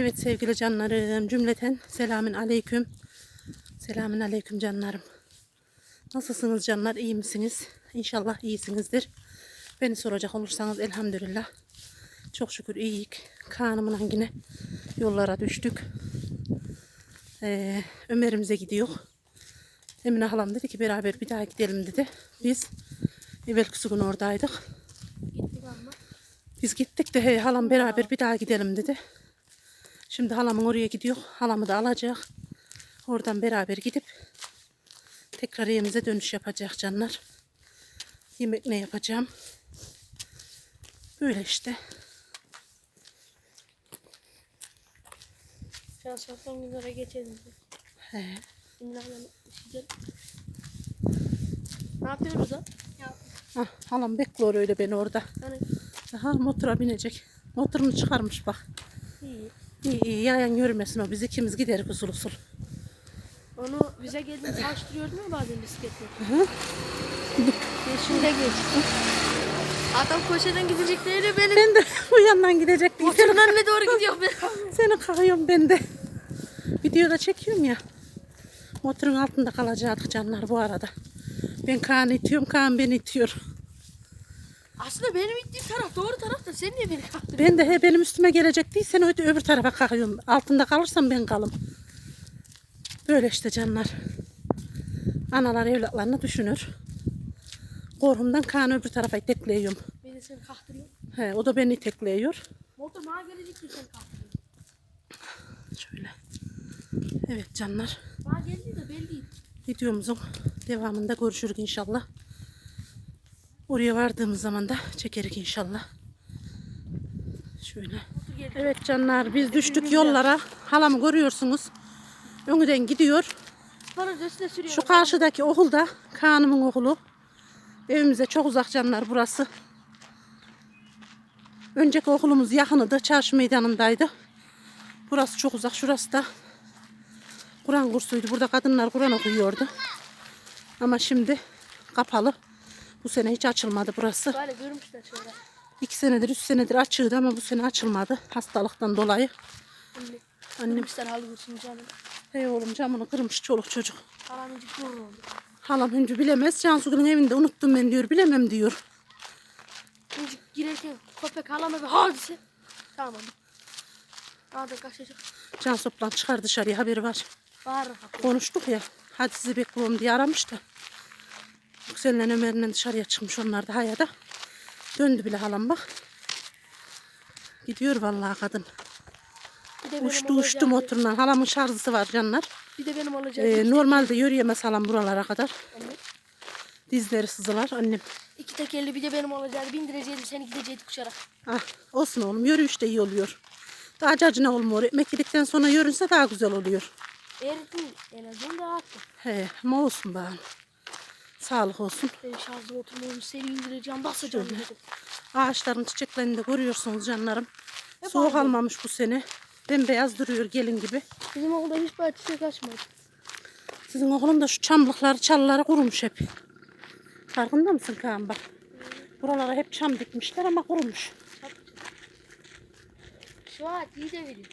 Evet sevgili canlarım cümleten selamün aleyküm. Selamün aleyküm canlarım. Nasılsınız canlar iyi misiniz? İnşallah iyisinizdir. Beni soracak olursanız elhamdülillah. Çok şükür iyiyik. Kaan'ımla yine yollara düştük. Ee, Ömer'imize gidiyor. Emine halam dedi ki beraber bir daha gidelim dedi. Biz evvelki gün oradaydık. Gittik ama. Biz gittik de hey halam beraber bir daha gidelim dedi. Şimdi halamın oraya gidiyor. Halamı da alacak. Oradan beraber gidip tekrar evimize dönüş yapacak canlar. Yemek ne yapacağım? Böyle işte. Şu an son günlere geçelim. He. İşeceğim. Ne yapıyoruz da? Ya. Ah, halam bekliyor öyle beni orada. Hani Aha motora binecek. Motorunu çıkarmış bak. iyi. İyi iyi yayan görmesin o. Biz ikimiz gideriz usul usul. Onu bize geldiğinde çalıştırıyordun ya bazen bisikletle. Şimdi geç. Adam koşadan gidecekleri benim. Ben de bu yandan gidecek değil. Seni, Motorun önüne doğru gidiyor ben. seni kakıyorum ben de. Videoda çekiyorum ya. Motorun altında kalacaktık canlar bu arada. Ben Kaan'ı itiyorum, Kaan beni itiyor. Aslında benim gittiğim taraf doğru taraf da sen niye beni kalktın? Ben de he benim üstüme gelecek değil, sen öte öbür tarafa kalkıyorsun. Altında kalırsam ben kalım. Böyle işte canlar. Analar evlatlarını düşünür. Korkumdan Kaan'ı öbür tarafa itekliyorum. Ben de seni kaktırıyorum. He, o da beni itekliyor. Motor bana gelecek diye seni. Şöyle. Evet canlar. Bana geldi de belli. Videomuzun devamında görüşürük inşallah. Oraya vardığımız zaman da çekerik inşallah. Şöyle. Evet canlar biz düştük yollara. Halamı görüyorsunuz. Önceden gidiyor. Şu karşıdaki okul da Kaan'ımın okulu. Evimize çok uzak canlar burası. Önceki okulumuz yakınıydı. Çarşı meydanındaydı. Burası çok uzak. Şurası da Kur'an kursuydu. Burada kadınlar Kur'an okuyordu. Ama şimdi kapalı. Bu sene hiç açılmadı burası. Böyle görmüşler şöyle. İki senedir, üç senedir açığıydı ama bu sene açılmadı. Hastalıktan dolayı. Anne. Annem, Görmüşler halı canım. hey oğlum camını kırmış çoluk çocuk. Karanlıcık gurur oldu. Halam Hüncü bilemez. Cansu'nun evinde unuttum ben diyor. Bilemem diyor. Şimdi girerken köpek halama bir hadise. Tamam. Daha da kaçacak. Cansu'dan çıkar dışarıya haberi var. Kapı. Konuştuk ya. Hadi sizi bekliyorum diye aramış Yüksel'le Ömer'le dışarıya çıkmış onlar da hayada. Döndü bile halam bak. Gidiyor vallahi kadın. Bir de benim Uçtu uçtu olacağım- motorundan. Halamın şarjısı var canlar. Bir de benim olacağım. Ee, normalde yürüyemez halam buralara kadar. Dizleri sızılar annem. İki tekerli bir de benim olacağını bindireceğim seni gidecektik uçarak. Ah, olsun oğlum yürüyüş de iyi oluyor. Daha cacına olmuyor. Ekmek yedikten sonra yürünse daha güzel oluyor. Eridim en azından da attım. He ama olsun bana. Sağlık olsun. Ben şarjda oturmuyorum seni indireceğim basacağım Şöyle. dedim. Ağaçların çiçeklerini de görüyorsunuz canlarım. Hep Soğuk aynı. almamış bu sene. Bembeyaz duruyor gelin gibi. Bizim okulda hiç böyle çiçek açmadı. Sizin oğlum da şu çamlıkları, çalıları kurumuş hep. Farkında mısın Kaan bak. Buralara hep çam dikmişler ama kurumuş. Şu an iyi de veriyor.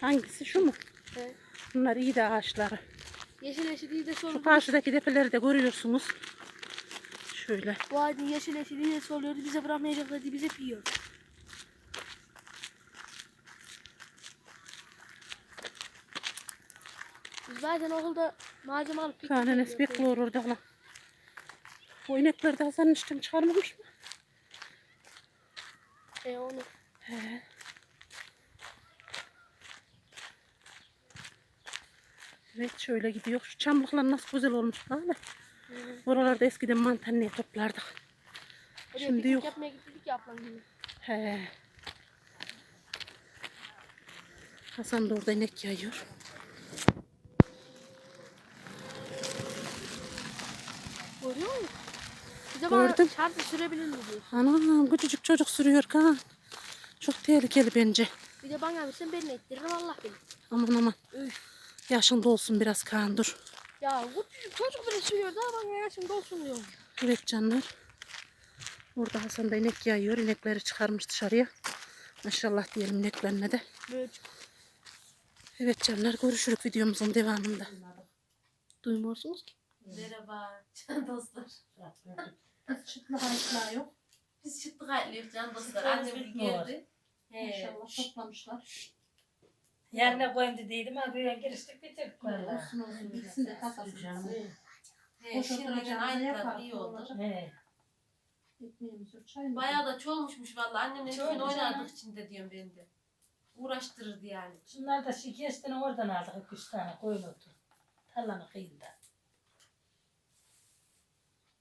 Hangisi şu mu? He. Bunlar iyi de ağaçları. Yeşil yeşil iyi de Şu soluyor. karşıdaki depeleri de görüyorsunuz. Şöyle. Bu ağacın yeşil yeşil iyi de soluyordu. Bize bırakmayacaklar diye bize yiyor. Biz bazen okulda malzeme alıp piknik Enes yapıyoruz. bekliyor orada hala. Bu inekleri de Hasan'ın işten çıkarmamış mı? E onu. He. Evet şöyle gidiyor. Şu çamlıklar nasıl güzel olmuş böyle. Buralarda eskiden mantaneye toplardık. Oraya Şimdi yok. yapmaya gittik ya ablam gibi. He. Hasan da orada inek yayıyor. Görüyor musun? Bize Gördüm. şartı sürebilir mi diyor. Anam küçücük çocuk sürüyor Kaan. Çok tehlikeli bence. Bir de bana versen ben ettiririm Allah bilir. Aman aman. Üf. Yaşında olsun biraz Kaan dur. Ya küçücük çocuk bile sürüyor daha bana yaşım dolsun diyor. Evet canlar. Burada Hasan da inek yayıyor. İnekleri çıkarmış dışarıya. Maşallah diyelim ineklerine de. Böyle Evet canlar görüşürük videomuzun devamında. Duymuyorsunuz ki. Merhaba can dostlar. Biz çıtlı hayıklar yok. Biz çıktık ayrılıyoruz can dostlar. Annem geldi. He. İnşallah toplamışlar. Yerine koyayım dediydim ama böyle giriştik bitirdik valla. Olsun olsun bitsin de kasasın. He. Boş Şimdiden yaparız. iyi oldu. olacak. He. Bayağı da çoğulmuşmuş valla. Annemle Çoğuldu bugün oynardık canım. içinde diyorum ben de. Uğraştırırdı yani. Şunlar da şikestini oradan aldık iki üç tane koyun otu. Tarlanın kıyında.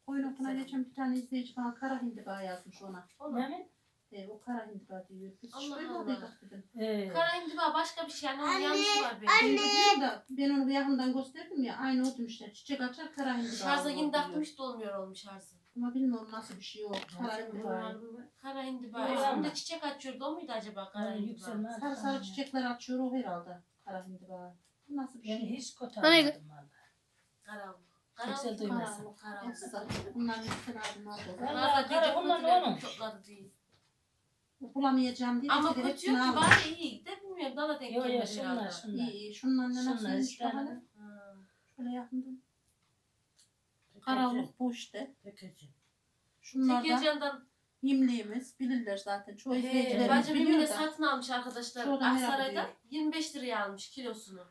Koyun otuna geçen bir tane izleyici bana kara hindiba yazmış ona. Ona. Ne mi? E, o kara hindiba diyor. Biz Allah duymadık Allah. dedim. He. Kara indiba başka bir şey. Yani onun yanlışı var benim. Ben diyorum da ben onu bir yakından gösterdim ya aynı o demişler. Çiçek açar kara hindiba. Şarja olur yeni diyor. taktım hiç dolmuyor olmuş şarjı. Ama bilmiyorum nasıl bir şey o. Kara hindiba. Kara indiba. Yok ama. çiçek açıyordu. O muydu acaba kara Yani indiba? yükselme. Sarı sarı çiçekler açıyor o herhalde. Kara hindiba. Bu nasıl bir Yani şey? hiç kötü almadım valla. Karanlık. Karanlık. Karanlık. Karanlık. Esra, Bunların üstüne aldım aldım. Vallahi Bunlar da kara gece bunlar kötüler onun. topladı değil. Bulamayacağım diye. Ama kere kötü yok hepsini ki aldım. bari iyi. De bilmiyorum daha da denk Yok yok şunlar herhalde. şunlar. İyi iyi. Şundan ne nasıl Şunlar yemiş işte. bakalım. Ha. Şöyle yakından. Karanlık bu işte. Pekeci. Şunlar da Tekelcan'dan yimliğimiz bilirler zaten. Çoğu He, izleyicilerimiz bacım biliyor Emine da. satın almış arkadaşlar. Çoğu da merak Aksaray'da ediyor. 25 liraya almış kilosunu.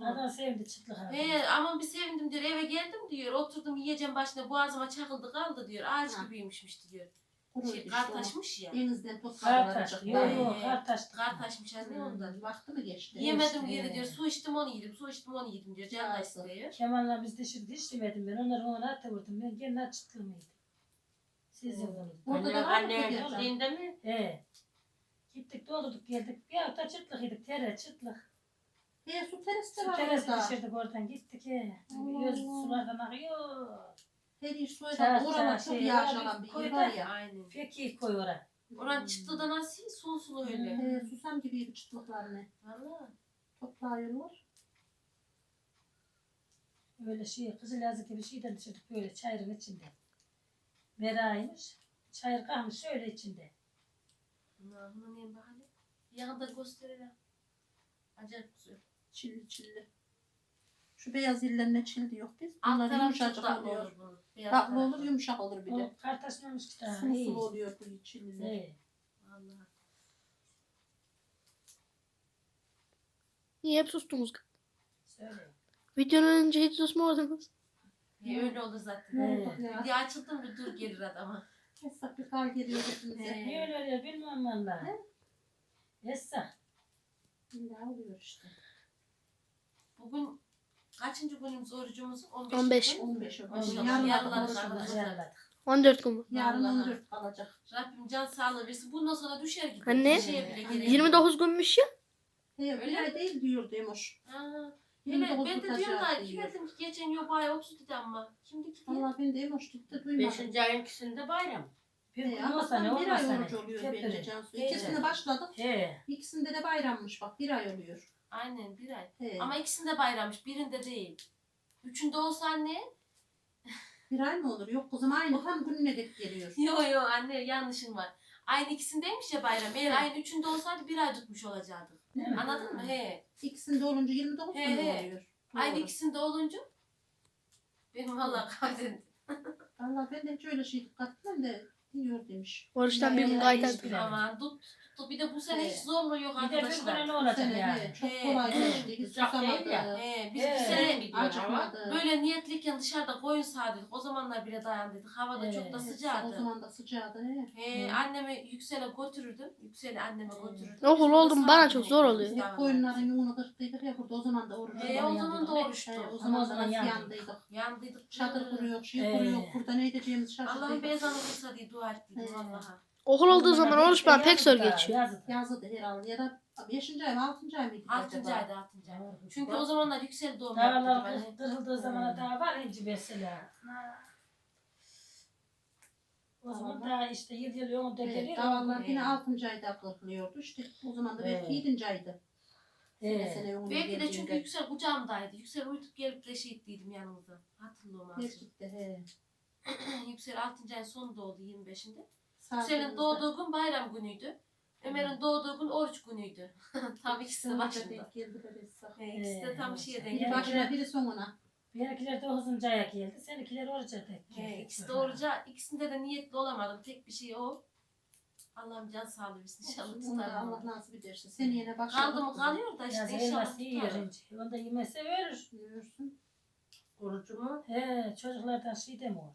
Adam sevdi çıtlık aldı. He, ama bir sevindim diyor eve geldim diyor. Oturdum yiyeceğim başına boğazıma çakıldı kaldı diyor. Ağaç Ha. gibiymiş diyor. Şey, işte kar taşmış ya. Denizden Kar topladılar. acıklar. Yok yok He. kar taştı. Kar taşmış anne ondan. Vakti mi geçti? Yemedim işte, geri diyor. Su içtim onu yedim. Su içtim onu yedim diyor. Can da istiyor. Kemal'la biz dişi diş yemedim ben. Onları ona atıyordum. Ben gene açıklığımıydı. Siz yıldınız. Orada da var mı Anne gittiğinde mi? He. Gittik doldurduk geldik. Bir hafta çıtlık yedik. Tere çıtlık. He su teresi de Su var teresi orada. düşürdük oradan gittik he. Allah Göz Allah. sulardan akıyor. Her iş suyla Çarş, oralar çarş, çok şey, yağış var, alan bir yer var ya. Aynen. Peki koy oraya. Oran çıktı da nasıl? Sulu sulu öyle. Hmm. He, susam gibi çıtlıklarını Valla. toplayıyorlar. Öyle şey kızıl yazık gibi şeyden düşürdük böyle çayırın içinde. Meraymış. Çayır kalmış şöyle içinde. Bunu neyim bahane? Yanında gösterelim. Acayip güzel. Çilli çilli. Şu beyaz illerine çil diyor biz. Bunlar çok yumuşacık oluyor. olur Tatlı olur yumuşak olur bir de. O kartaşmamış ki daha. Sulu iyi. sulu oluyor bu çilliler. He. Vallahi. Niye hep sustunuz? Söyle. Videonun önce hiç susmadınız. He, öyle olur zaten. Ne oldu ya? Bir açıldı mı dur gelir adama. Hesap bir kar geliyor hepimize. He. Niye öyle oluyor bilmem valla. He? Esra. Ne oluyor işte. Bugün kaçıncı günümüz orucumuz? 15. 15. gün. 15 On Yarın beş. yarın Yarın da da- konuşuruz. Ayarladık. 14 gün mü? Yarın Vallahi. 14 kalacak. Rabbim can sağlığı versin. Bundan sonra düşer gider. Anne. Bir şeye bile gerek yok. 29 günmüş ya. He, bir Öyle ay değil diyor Demoş. Ha. 29 Evet, ben de diyorum da tutacağız iki diyor. verdim ki geçen yok ay 30 dedi ama. Şimdi ki Valla ben de Emoş dedi duymadım. Beşinci ayın ikisinde bayram. Bir He, gün ama olsa ne bir olmasa ay ne. oruç oluyor bence öyle. Cansu. İkisinde başladık. He. İkisinde de bayrammış bak bir ay oluyor. Aynen bir ay. He. Ama ikisinde bayrammış. Birinde değil. Üçünde olsa anne. Bir ay mı olur? Yok kızım aynı tam gününe denk geliyor. Yo yo anne yanlışın var. Aynı ikisindeymiş ya bayram. Eğer aynı üçünde olsaydı bir ay tutmuş olacaktı. Değil mi? Anladın mı? He. İkisinde olunca 29 He, gün he. oluyor. Aynı Doğru. ikisinde olunca benim valla kaderim. Valla ben de hiç öyle şey dikkat etmem de diyor demiş. Oruçtan bir gün kaytar. Aman tut, tut. Bir de bu sene hiç zorluğu yok Bir de bir arkadaşlar. ne Bu olacak yani? çok kolay geçti. Hiç Sıcak değil susamadı. ya. Biz bir sene gidiyor ama. Acıkmadı. böyle niyetliyken dışarıda koyun sağdıydık. O zamanlar bile dayandıydık. Havada He. çok da O sıcaktı. zaman da sıcaktı he. He, annemi yüksele götürürdüm. Yükseli anneme Hı. götürürdüm. Okul Biz oldum, burada bana sağdık çok zor oluyor. Biz Hep koyunların yumunu kırktıydık ya burada o zaman da oruç. O zaman da oruçtu. He, o Ama zaman o da zaman nasıl yandık. yandıydık. Yandıydık. Çadır kuruyor, şey kuruyor. Burada ne edeceğimizi Allah'ın şaşırdık. beyzanı kırsa diye dua He. vallaha. Okul olduğu zaman oruç bana pek zor geçiyor. Yazdı. Yazdı herhalde ya da 5. ay mı 6. ay mıydı? Altıncı acaba? ayda altıncı ay. Çünkü o zamanlar yüksel doğum Dağlar yaptıydım hani. kırıldığı zamana daha var inci mesela. O zaman daha işte yıl yıl yolunda Evet, geliyor. davallar He. yine 6. ayda kırılıyordu. İşte o zaman da belki Evet. 7. aydı. Sene Belki de çünkü geldiğinde. yüksel kucağımdaydı. Yüksel uyutup gelip de şey ettiydim yanımda. Hatırlıyorum aslında. De he. yüksel 6. ayın sonu doğdu 25'inde. Kolumuzda. doğduğu gün bayram günüydü. Ömer'in doğduğu gün oruç günüydü. tam ikisi de başında. De. He, ikisi de tam şeye denk Biri geldi. Başına biri sonuna. Benimkiler 9. aya geldi. Seninkiler oruca denk geldi. ikisi de oruca, ikisinde de niyetli olamadım. Tek bir şey o. Allah'ım can sağlığı versin inşallah tutar. Allah nasip ederse. Sen yine başla. Kaldı mı kalıyor da işte Yaz inşallah elması yiyor tutar. ince. Onu da yemese verir. Yiyorsun. Orucu mu? He, çocuklardan şey demiyor.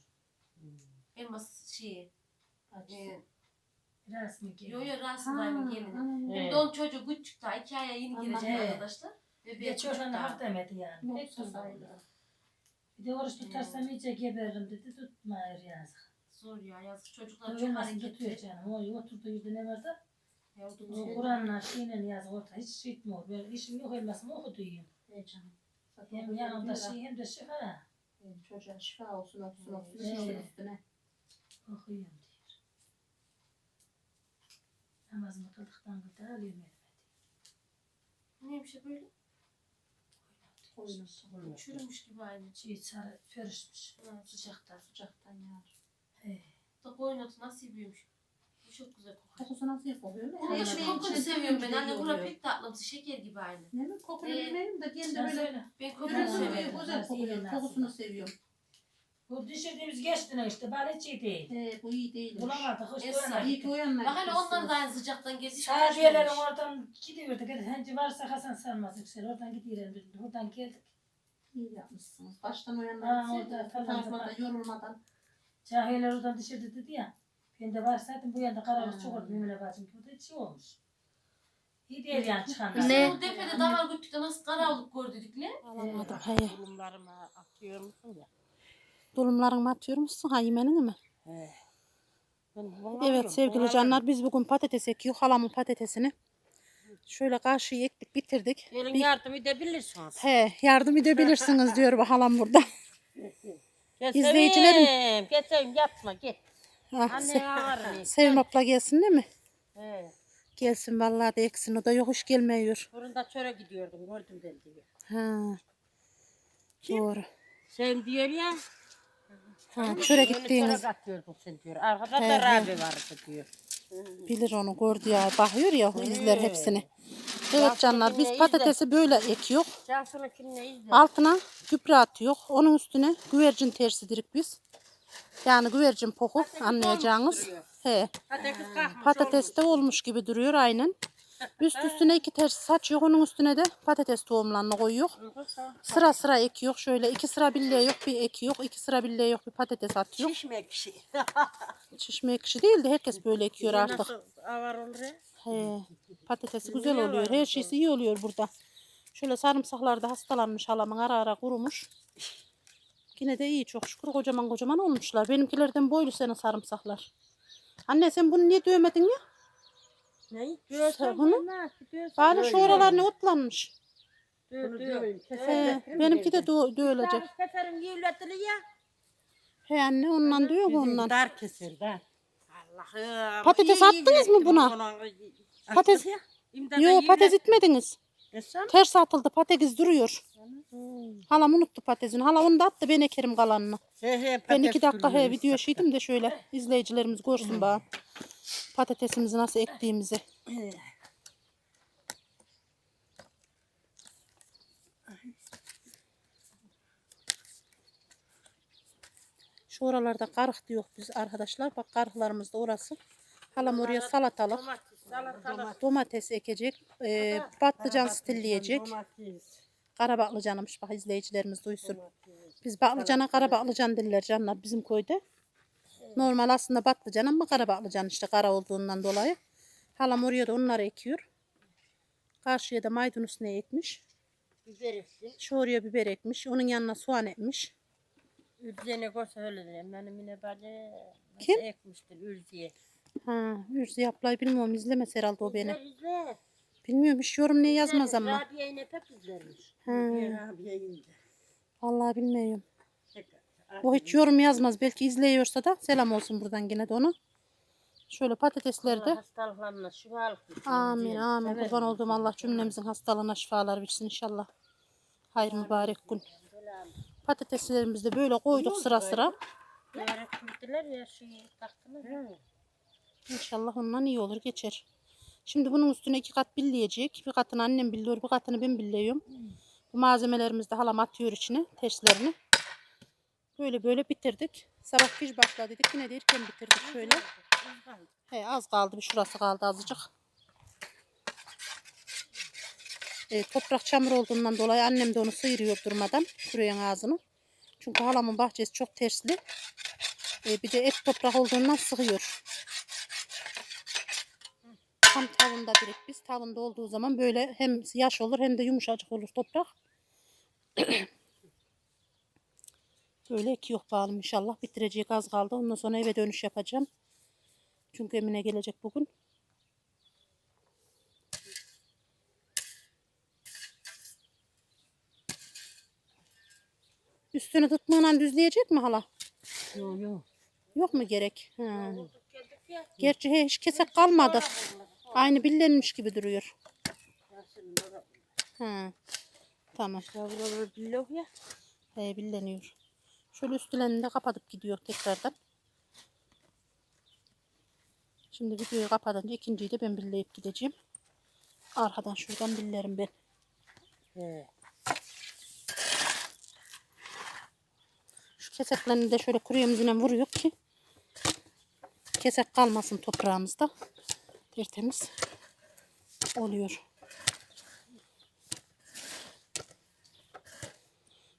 Elmas şeyi. E, Biraz mı geliyor? yo yo rahatsızlayım gelini. He. De onun çocuğu daha iki aya yeni Allah. girecek He. arkadaşlar. Bir bir çocuk çocuğuna daha. hak demedi yani. Yoksa Pek sayılır. Bir de oruç tutarsam iyice geberirim dedi. Tutmayır yazık. Zor ya yazık çocuklar çok Dövülmesin tutuyor hareketli. canım. O oturduğu yerde ne var da? Ya, o da O şey- Kur'an'la şeyle yazık orta. Hiç şey etmiyor. Böyle işim yok elmasım okudu yiyorum. He canım. Zaten Hem yanımda şey hem de şifa. Çocuğa şifa olsun olsun olsun. He. Üstüne üstüne. Diyor. Namazımı kıldıktan sonra alıyorum elime. Neymiş ya böyle? Oyunu. Çürümüş gibi aynı. Şey sarı körüşmüş. Ha, sıcakta. Sıcaktan yağar. He. Da koyun otu nasıl büyümüş. Bu çok güzel kokuyor. Kokusu nasıl yapılıyor? Onu da şu kokunu seviyorum ben. Anne bura pek tatlımsı. Şeker gibi aynı. Ne mi? Kokunu Ee, bilmiyorum da kendi böyle. Ben kokunu kokuyor, güzel kokuyor. Kokusunu seviyorum. Bu düşürdüğümüz geçtiğine işte bal hiç iyi değil. He bu iyi değil. Bulamadık. Hiç Esra. İyi ki doyamadık. uyanlar. Bak hele onlar da aynı sıcaktan geldi. hiç Sadiyelerin konuşmamış. oradan gidiyordu. Hence varsa Hasan Sarmaz yüksel. Oradan dedim. Oradan geldik. İyi yapmışsınız. Baştan Ha, uyanlar. orada falan Fotoğraflarda da- yorulmadan. Cahiller oradan düşürdü dedi ya. Ben de varsaydım bu yanda Ha. çok oldu. Mümine bacım. Burada hiç şey olmuş. İyi değil yani çıkan. Biz Ne? o tepede davar güttükte nasıl karavlık gördük lan? Alamadım. He. Tulumlarıma atıyor musun ya? Dolumlarını atıyor musun? Ha yemenini mi? He. Evet sevgili bunu canlar biz bugün patates ekiyor. Halamın patatesini. Şöyle karşıyı ektik bitirdik. Gelin Bir- yardım edebilirsiniz. He yardım edebilirsiniz diyor bu halam burada. Gel İzleyicilerim- Sevim yatma gel. Ha, Anne Se- ağır. Sevim abla gelsin değil mi? He. Gelsin vallahi de eksin. O da yok hoş gelmiyor. Fırında çöre gidiyordum gördüm ben diyor. Ha. Doğru. Sevim diyor ya. Ha, çöre gittiğiniz Çöre atıyordun sen diyor. Arkada He, da. Rabi vardı diyor. bilir onu gördü ya. Bakıyor ya izler hepsini. Evet canlar biz patatesi böyle ekiyor. Cansu'nun kimle izle. Altına gübre atıyor. Onun üstüne güvercin tersi dirik biz. Yani güvercin poku anlayacağınız. He. Kalkmış Patates de olmuş gibi duruyor aynen. Üst üstüne iki ters saçıyor. Onun üstüne de patates tohumlarını koyuyor. Sıra sıra ekiyor. Şöyle iki sıra bille yok bir eki yok. iki sıra bille yok bir patates atıyor. Şişme kişi. Şişme ekşi değil de herkes böyle ekiyor artık. Nasıl avar olur ya? He. Patatesi güzel oluyor. Her şeysi iyi oluyor burada. Şöyle sarımsaklar da hastalanmış halamın ara ara kurumuş. Yine de iyi çok şükür kocaman kocaman olmuşlar. Benimkilerden boylu senin sarımsaklar. Anne sen bunu niye dövmedin ya? Ne? Bunu- Bari şu oralar ne otlanmış. He, benimki de dö- dövülecek. Keserim yiyületili ya. He anne ondan diyor bu ondan. Dar keser dar. Allah'ım. Patates attınız mı buna? Patates- Yo patates itmediniz. Desem? Ters atıldı patates duruyor. Hmm. Halam unuttu patatesini. Hala onu da attı ben ekerim kalanını. He he Ben iki dakika he video şeydim de şöyle izleyicilerimiz görsün bana. Patatesimizi nasıl ektiğimizi. Şu oralarda karık diyor biz arkadaşlar. Bak karıklarımız da orası. Halam oraya salatalık, Domates, domates ekecek, e, patlıcan stilleyecek. Domates. Kara baklıcanımış bak izleyicilerimiz duysun. Biz baklıcana kara baklıcan diller canlar bizim köyde. Normal aslında patlıcan ama kara baklıcan işte kara olduğundan dolayı. Halam oraya da onları ekiyor. Karşıya da maydanoz ne ekmiş. Biber etsin. Şu oraya biber ekmiş. Onun yanına soğan ekmiş. Ülzene koysa öyle derim. Benim yine böyle ekmiştir Ülziye. Ha, Ürzi ablayı bilmiyorum izlemez herhalde o beni. İzler. Bilmiyorum hiç yorum ne yazmaz ama. Rabia yine pek izlermiş. Ha. Rabia. Vallahi bilmiyorum. Tekrar. O hiç yorum yazmaz. Belki izliyorsa da selam olsun buradan yine de ona. Şöyle patatesleri de. hastalıklarına şifalık versin. Amin amin. Kurban olduğum Allah cümlemizin hastalığına şifalar versin inşallah. Hayır mübarek gün. Selam. Patateslerimizi de böyle koyduk sıra sıra. Kurdular ya şeyi taktılar. İnşallah ondan iyi olur geçer. Şimdi bunun üstüne iki kat billeyecek. Bir katını annem billiyor, bir katını ben billiyorum. Bu malzemelerimizi de halam atıyor içine, terslerini. Böyle böyle bitirdik. Sabah geç başladık. Yine de erken bitirdik şöyle. He, az kaldı. Bir şurası kaldı azıcık. E, toprak çamur olduğundan dolayı annem de onu sıyırıyor durmadan. Kuruyan ağzını. Çünkü halamın bahçesi çok tersli. E, bir de et toprak olduğundan sıkıyor. Tam tavında direkt biz tavında olduğu zaman böyle hem yaş olur hem de yumuşacık olur toprak. böyle iki yok bağlım inşallah. Bitirecek az kaldı. Ondan sonra eve dönüş yapacağım. Çünkü Emine gelecek bugün. Üstünü tutmağına düzleyecek mi hala? Yok yok. Yok mu gerek? Ha. Gerçi hiç kesek kalmadı. Aynı billenmiş gibi duruyor. Ha. Tamam. Yavruları billah ya. He, billeniyor. Şöyle üstlerini de kapatıp gidiyor tekrardan. Şimdi videoyu kapatınca ikinciyi de ben billeyip gideceğim. Arkadan şuradan billerim ben. He. Şu keseklerini de şöyle kuruyemizine vuruyor ki kesek kalmasın toprağımızda. Tertemiz oluyor.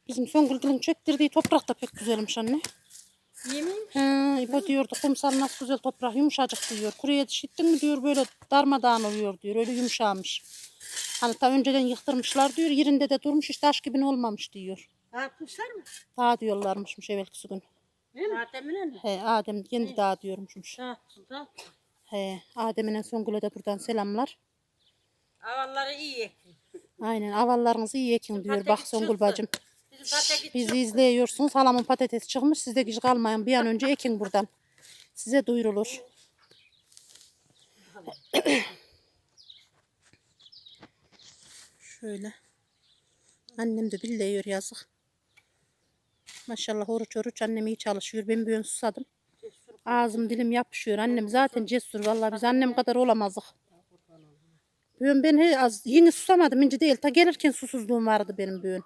Bizim Songül'ün çektirdiği toprak da pek güzelmiş anne. Yemin Ha, İbo diyordu kumsal nasıl güzel toprak yumuşacık diyor. Kuru yetişittin mi diyor böyle darmadağın oluyor diyor. Öyle yumuşamış. Hani ta önceden yıktırmışlar diyor. Yerinde de durmuş işte taş gibi olmamış diyor. Atmışlar mı? Daha diyorlarmışmış evvelki gün. Adem'ine mi? He, Adem kendi daha diyormuşmuş. Dağıttı da. He, Adem'in Songül'e de buradan selamlar. Avalları iyi. Aynen avallarınızı iyi ekin diyor. Bak Songül bacım. Bizi izliyorsunuz. Halamın patates çıkmış. Siz de geç kalmayın. Bir an önce ekin buradan. Size duyurulur. Şöyle. Annem de biliyor yazık. Maşallah oruç oruç annem iyi çalışıyor. Ben bir ön susadım. Ağzım dilim yapışıyor. Annem zaten cesur. Vallahi biz annem kadar olamazdık. Bugün ben he, az yeni susamadım. ince değil. Ta gelirken susuzluğum vardı benim bugün.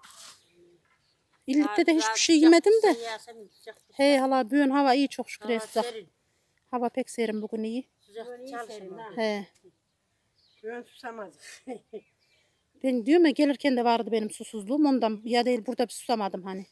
İllikte de hiçbir şey yemedim de. Yasemin sıcak. He hala bugün hava iyi çok şükür Hava sıcak. Hava pek serin bugün iyi. Sıcak çalışma. He. Ben susamadım. Ben diyorum ya gelirken de vardı benim susuzluğum ondan ya değil burada bir susamadım hani.